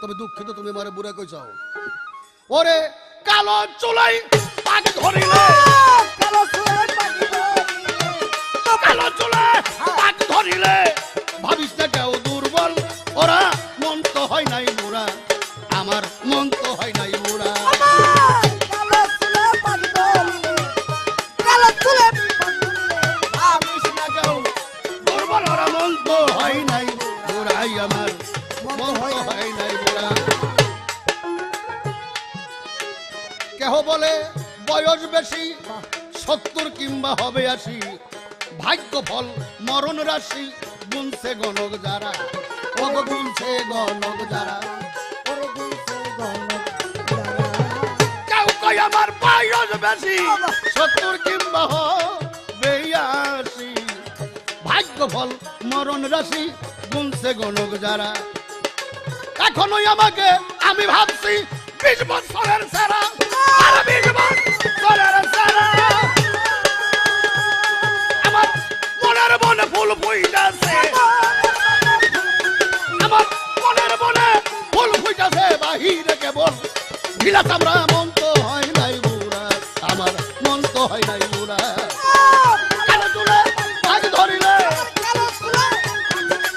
তবে দুঃখিত তুমি মারে বুড়া কইছাও ওরে কালো চুলাই পাক ধরিলে। কালো চুলের পাখি ধরিলে, কালো চুলাই পাক ধরিলে। ভাবিস না কেউ দুর্বল ওরা মন তো হয় নাই বুড়া আমার মন তো হয় নাই বুড়া পাখি পাখি দুর্বল ওরা মন তো হয় নাই বুড়াই আমার। মন হয় নাই কেহ বলে বয়স বেশি, সত্তর কিংবা হবে আশি। ভাগ্য ফল মরণ রাশি, গুনছে গণক যারা। গুনছে গণক যারা। আমার বয়স বেশি, সত্তর কিংবা হবে আশি। ভাগ্য ফল মরণ রাশি, গুনছে গণক যারা। এখনোই আমাকে আমি ভাবছি বিশ বছরের মনে বইটাছে আমার মনের মনে ফুল ফুইটাছে বাহিরে কেবল। ঢিলা চামড়া মন তো হয় নাই বুড়া। আমার মন তো হয় নাই